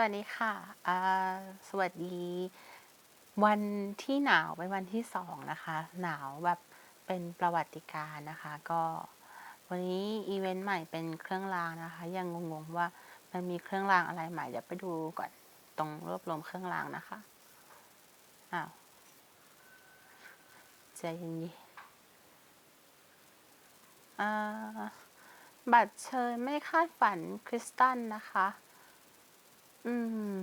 วัสดีค่ะสวัสดี วันที่หนาวเป็นวันที่สองนะคะ หนาวแบบเป็นประวัติการ์นะคะ ก็วันนี้อีเวนต์ใหม่เป็นเครื่องรางนะคะ ยังงงๆว่ามันมีเครื่องรางอะไรใหม่เดี๋ยวไปดูก่อนตรงรวบรวมเครื่องรางนะคะอ้าวใจเย็นๆบัตรเชิญไม่คาดฝันคริสตัลนะคะ อืม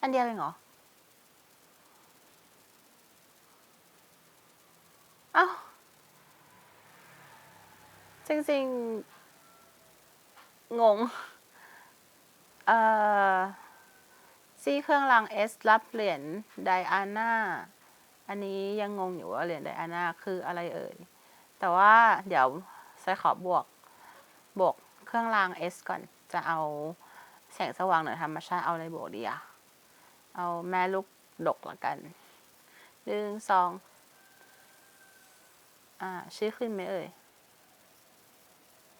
อันเดียวเองเหรอ เอ้า จริงๆ งง เอ่อ ซี่เครื่องรางเอสรับเหรียญไดอาน่า อันนี้ยังงงอยู่ว่าเหรียญไดอาน่าคืออะไรเอ่ย แต่ว่าเดี๋ยวไซขอบวก บวก เครื่องราง S ก่อนจะเอาแสงสว่างเหนือธรรมชาติเอาอะไรบวกดีอะเอาแม่ลูกดกละกันหนึ่งสองอ่าชื่อขึ้นไหมเอ่ย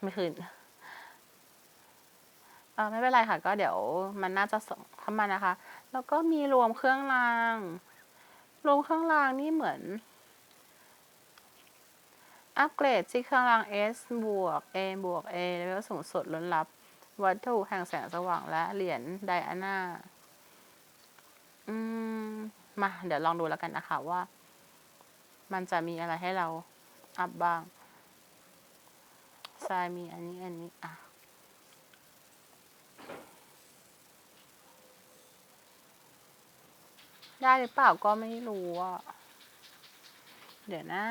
ไม่ขึ้นเออไม่เป็นไรค่ะ ก็เดี๋ยวมันน่าจะส่งเข้ามานะคะ แล้วก็มีรวมเครื่องราง รวมเครื่องรางนี่เหมือน อัปเกรดที่เครื่องราง S บวก A บวก A เลเวลสูงสุดล้นลับ วัตถุแห่งแสงสว่างและเหรียญไดอาน่า อืม มา เดี๋ยวลองดูแล้วกันนะคะว่า มันจะมีอะไรให้เราอัพบ้างทรายมีอันนี้ อันนี้ อะได้หรือเปล่าก็ไม่รู้อะ เดี๋ยวนะ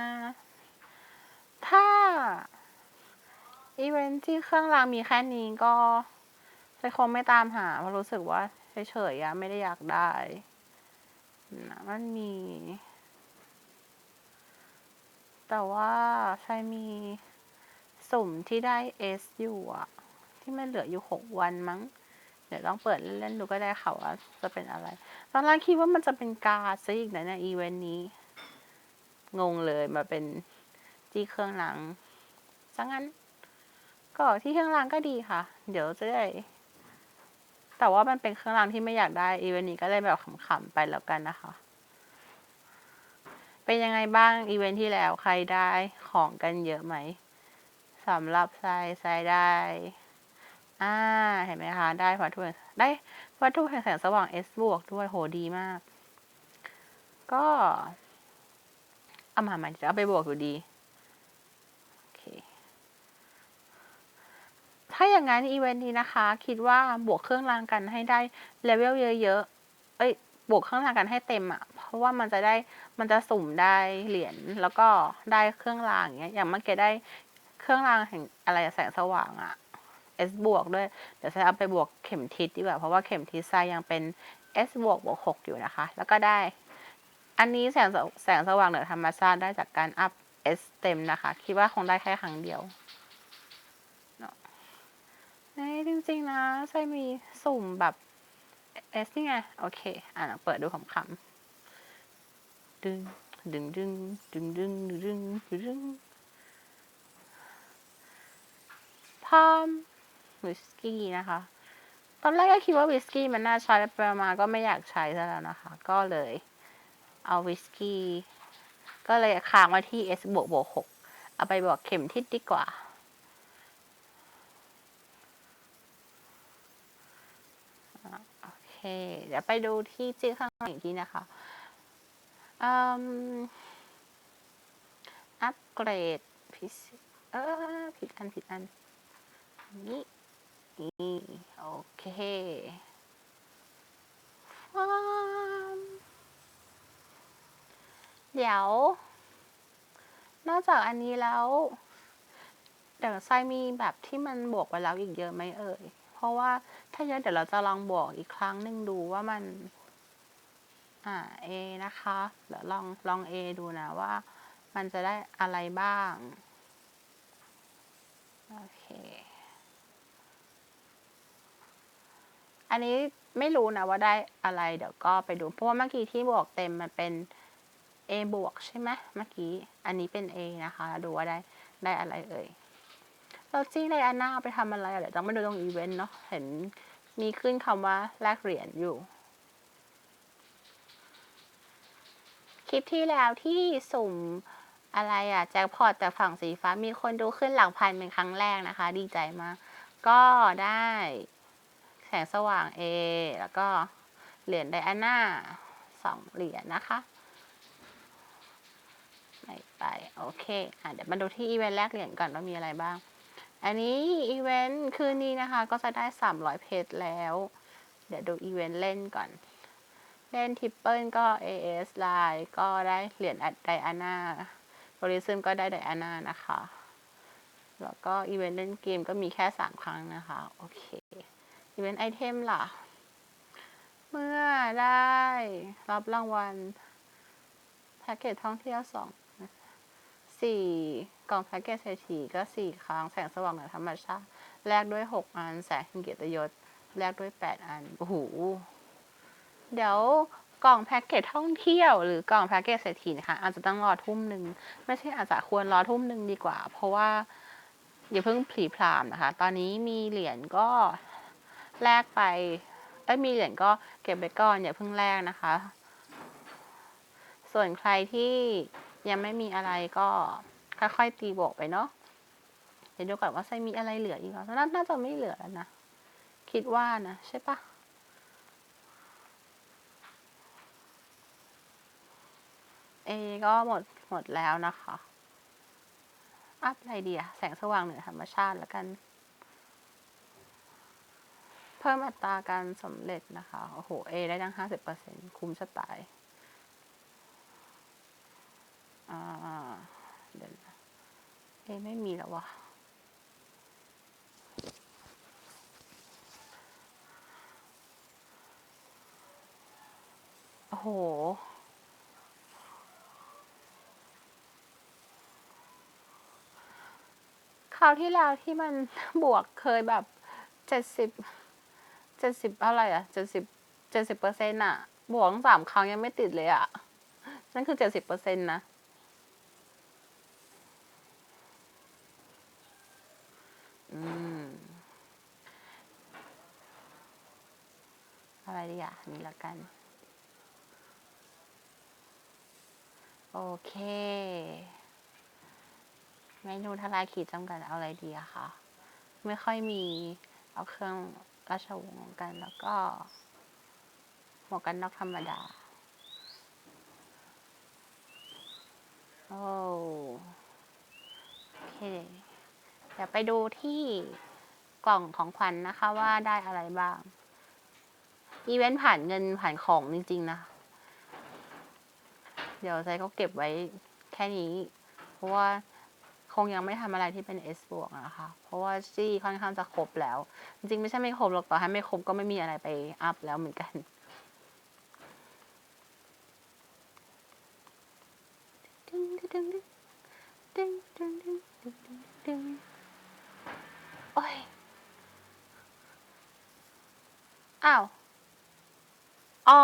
ถ้าอีเวนท์ที่เครื่องรางมีแค่นี้ก็จะคงไม่ตามหาเพราะรู้สึกว่าเฉยๆอะไม่ได้อยากได้นะมันมี แต่ว่าใช่มีสุ่มที่ได้เอสอยู่อะที่มันเหลืออยู่หกวันมั้ง เดี๋ยวลองเปิดเล่นๆดูก็ได้ค่ะว่าจะเป็นอะไร ตอนแรกคิดว่ามันจะเป็นการ์ดซะอีกนะเนี่ยอีเวนต์นี้ งงเลยมาเป็น ที่เครื่องรางซะงั้น ก็ที่เครื่องรางก็ดีค่ะ เดี๋ยวจะได้ แต่ว่ามันเป็นเครื่องรางที่ไม่อยากได้อีเวนต์นี้ก็เลยแบบขำๆไปแล้วกันนะคะ เป็นยังไงบ้างอีเวนต์ที่แล้วใครได้ของกันเยอะไหมสำหรับทรายทรายได้ อ่า เห็นไหมคะ ได้วัตถุได้วัตถุแห่งแสงสว่าง S บวกด้วยโหดีมาก ก็เอามาใหม่จะเอาไปบวกอยู่ดี โอเค ถ้าอย่างนั้นอีเวนต์นี้นะคะ คิดว่าบวกเครื่องรางกันให้ได้เลเวลเยอะๆ เอ้ย บวกเครื่องรางกันให้เต็มอะ่ะ เพราะว่ามันจะได้ มันจะสุ่มได้เหรียญแล้วก็ได้เครื่องรางอย่างเงี้ย อย่างเมื่อกี้ได้เครื่องรางแห่งอะไรแสงสว่างอะ่ะ S บวกด้วย เดี๋ยวจะเอาไปบวกเข็มทิศดีกว่า เพราะว่าเข็มทิศทรายยังเป็น S บวกบวกหกอยู่นะคะ แล้วก็ได้ อันนี้แสงแสงสว่างเหนือธรรมชาติได้จากการอัพ S เต็มนะคะ คิดว่าคงได้แค่ครั้งเดียว เอ้ยจริงๆนะใช่มีสุ่มแบบ S นี่ไง โอเค อะเปิดดูขำๆดึงดึงดึงดึงดึงดึงดึงดึงพอมวิสกี้นะคะ ตอนแรกก็คิดว่าวิสกี้มันน่าใช้ไปมาก็ไม่อยากใช้ซะแล้วนะคะ ก็เลยเอาวิสกี้ ก็เลยค้างไว้ที่ S บวกบวกหกเอาไปบวกเข็มทิศดีกว่า โอ เค เดี๋ยวไปดูที่จีข้างหลังอีกทีนะคะอืมอัปเกรดพิเศษเออผิดอันผิดอันนี่นี่โอเคฟาร์มเดี๋ยว นอกจากอันนี้แล้ว เดี๋ยวไซมีแบบที่มันบวกไปแล้วอีกเยอะไหมเอ่ย ราะว่าถ้าเยอะเดี๋ยวเราจะลองบวกอีกครั้งหนึ่งดูว่ามัน อ่า A นะคะเดี๋ยวลองลอง A ดูนะว่า มันจะได้อะไรบ้าง โอเค อันนี้ไม่รู้นะว่าได้อะไรเดี๋ยวก็ไปดู เพราะว่าเมื่อกี้ที่บวกเต็มมันเป็น A บวกใช่ไหมเมื่อกี้ อันนี้เป็น A นะคะแล้วดูว่าได้ได้อะไรเอ่ย แล้วจี้ไดอาน่าเอาไปทำอะไรอะเดี๋ยวต้องมาดูตรงอีเวนต์เนาะเห็นมีขึ้นคำว่าแลกเหรียญอยู่ คลิปที่แล้วที่สุ่มอะไรอะแจ็คพอตแต่ฝั่งสีฟ้ามีคนดูขึ้นหลักพันเป็นครั้งแรกนะคะ ดีใจมาก ก็ได้แสงสว่าง A แล้วก็เหรียญไดอาน่าสองเหรียญนะคะไม่ไปโอเค อะ เดี๋ยวมาดูที่อีเวนต์แรกเหรียญก่อนว่ามีอะไรบ้าง อันนี้อีเวนต์คืนนี้นะคะ ก็จะได้ 300 เพจแล้ว เดี๋ยวดูอีเวนต์เล่นก่อน เล่นทิปเปิลก็ AS ไลน์ก็ได้เหรียญไดอาน่าโรลิซึมก็ได้ไดอาน่านะคะ แล้วก็อีเวนต์เล่นเกมก็มีแค่ 3 ครั้งนะคะ โอเค อีเวนต์ไอเทมล่ะ เมื่อได้รับรางวัลแพ็กเกจท่องเที่ยวสอง สี่กล่องแพ็กเกจเศรษฐีก็สี่ครั้งแสงสว่างเหนือธรรมชาติแลกด้วยหกอัน แสงแห่งเกียรติยศแลกด้วยแปดอันโอ้โหเดี๋ยวกล่องแพ็กเกจท่องเที่ยวหรือกล่องแพ็กเกจเศรษฐีนะคะอาจจะต้องรอทุ่มหนึ่งไม่ใช่อาจจะควรรอทุ่มหนึ่งดีกว่า เพราะว่าอย่าเพิ่งผลีพรามนะคะ ตอนนี้มีเหรียญก็แลกไปเอ้ยมีเหรียญก็เก็บไว้ก่อนอย่าเพิ่งแลกนะคะ ส่วนใครที่ ยังไม่มีอะไรก็ค่อยๆตีบวกไปเนาะเดี๋ยวดูก่อนว่าไซมีอะไรเหลืออีกเหรอน่าจะไม่เหลือแล้วนะ คิดว่านะ ใช่ปะเอก็หมดหมดแล้วนะคะ อัพอะไรดีอะแสงสว่างเหนือธรรมชาติแล้วกัน เพิ่มอัตราการสำเร็จนะคะ โอ้โห A ได้ตั้งห้าสิบเปอร์เซ็นคุ้มจะตาย อ่าเดี๋ยวนะ A ไม่มีแล้ววะโอ้โหคราวที่แล้วที่มันบวกเคยแบบเจ็ดสิบเจ็ดสิบอะไรอะเจ็ดสิบเจ็ดสิบเปอร์เซ็นต์อะบวกสามครั้งยังไม่ติดเลยอะนั่นคือเจ็ดสิบเปอร์เซ็นต์นะ อืม อะไรดีอะ นี่ละกัน โอเคเมนูทลายขีดจำกัดเอาอะไรดีอะคะไม่ค่อยมีเอาเครื่องราชวงศ์กันแล้วก็ หมวกกันน็อกธรรมดา โอ้โอเค ดี๋ยวไปดูที่กล่องของขวัญนนะคะว่าได้อะไรบ้าง อีเวนต์ผ่านเงินผ่านของจริง ๆ นะ เดี๋ยวใจก็เก็บไว้แค่นี้ เพราะว่าคงยังไม่ทำอะไรที่เป็น S บวกนะคะ เพราะว่าจี้ค่อนข้างจะครบแล้ว จริงๆ ไม่ใช่ไม่ครบหรอกต่อให้ไม่ครบก็ไม่มีอะไรไปอัพแล้วเหมือนกัน ดึงดึงดึงดึงดึงดึงดึง อ้ย อ้าว อ๋อ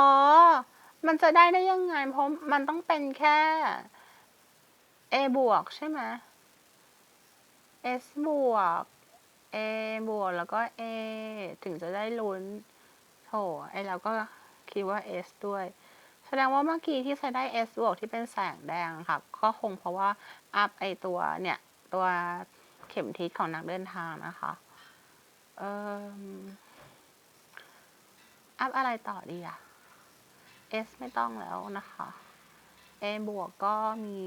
มันจะได้ได้ยังไง เพราะมันต้องเป็นแค่ A บวกใช่ไหม S บวก A บวกแล้วก็ A ถึงจะได้ลุ้นโถไอเราก็คิดว่า S ด้วย แสดงว่าเมื่อกี้ที่ใช้ได้ S บวกที่เป็นแสงแดงค่ะ ก็คงเพราะว่าอัพไอตัวเนี่ย ตัว เข็มทิศของนักเดินทางนะคะเอ่ออัพอะไรต่อดีอะ S ไม่ต้องแล้วนะคะ A บวกก็มี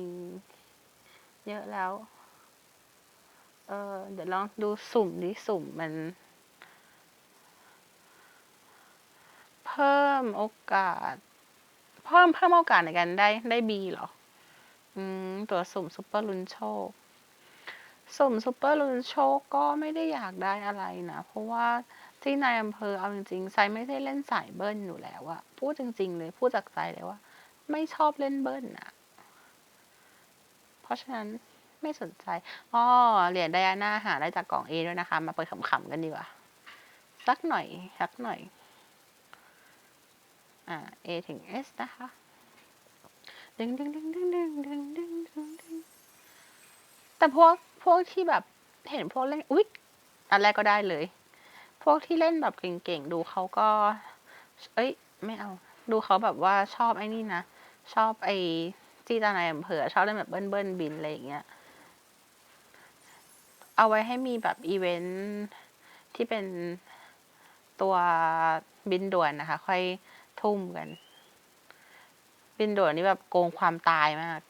เยอะแล้ว เออเดี๋ยวลองดูสุ่มดิสุ่มมัน เพิ่มโอกาส เพิ่มเพิ่มโอกาสในการได้ได้ B เหรอ อืม ตัวสุ่มซุปเปอร์ลุนโชค สมซุปเปอร์ลุนโชคก็ไม่ได้อยากได้อะไรนะ เพราะว่าที่นายอำเภอเอาจริงๆไซไม่ได้เล่นสายเบิ้ลอยู่แล้วอะพูดจริง ๆ เลยพูดจากใจเลยว่า ไม่ชอบเล่นเบิ้ลอะเพราะฉะนั้นไม่สนใจอ๋อเหรียญไดอาน่าหาได้จากกล่อง A ด้วยนะคะ มาเปิดขำๆกันดีกว่าสักหน่อยสักหน่อย อ่า A ถึง S นะคะดึงดึงดึงดึงดึงดึงดึงดึงดึงแต่พวก พวกที่แบบเห็นพวกเล่นอุ๊ยอันแรกก็ได้เลย พวกที่เล่นแบบเก่งๆ ดูเขาก็ เอ้ย ไม่เอา ดูเขาแบบว่าชอบไอ้นี่นะ ชอบไอ้ที่ตาในอำเภอชอบเล่นแบบเบิ้ลเบิ้ลบินอะไรอย่างเงี้ย เอาไว้ให้มีแบบอีเวนต์ที่เป็นตัวบินด่วนนะคะ ค่อยทุ่มกัน บินด่วนนี่แบบโกงความตายมาก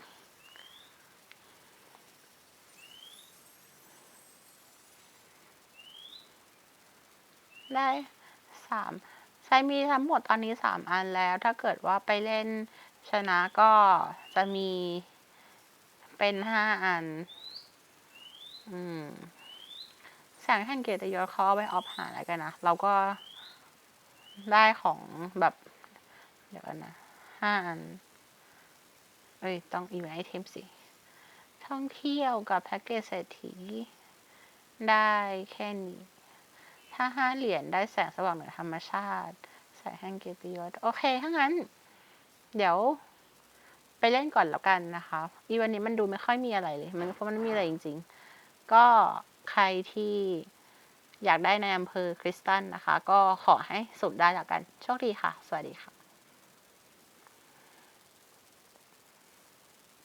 ได้สามใช้มีทั้งหมดตอนนี้สามอันแล้ว ถ้าเกิดว่าไปเล่นชนะก็จะมีเป็นห้าอัน อืมแสงแห่งเกียรติยศเขาเอาไปออฟหาอะไรกันนะ เราก็ได้ของแบบ เดี๋ยวกันนะห้าอัน เอ้ย ต้องอีเวนต์ไอเทมสิ ท่องเที่ยวกับแพ็กเกจเศรษฐีได้แค่นี้ ถ้าห้าเหรียญได้แสงสว่างเหนือธรรมชาติ แสงแห่งเกียรติยศ โอเค ถ้างั้น เดี๋ยว ไปเล่นก่อนแล้วกันนะคะ อีวันนี้มันดูไม่ค่อยมีอะไรเลย มันเพราะมันไม่มีอะไรจริง ๆ ก็ใครที่อยากได้ในอำเภอคริสตันนะคะ ก็ขอให้สุดได้แล้วกัน โชคดีค่ะ สวัสดีค่ะ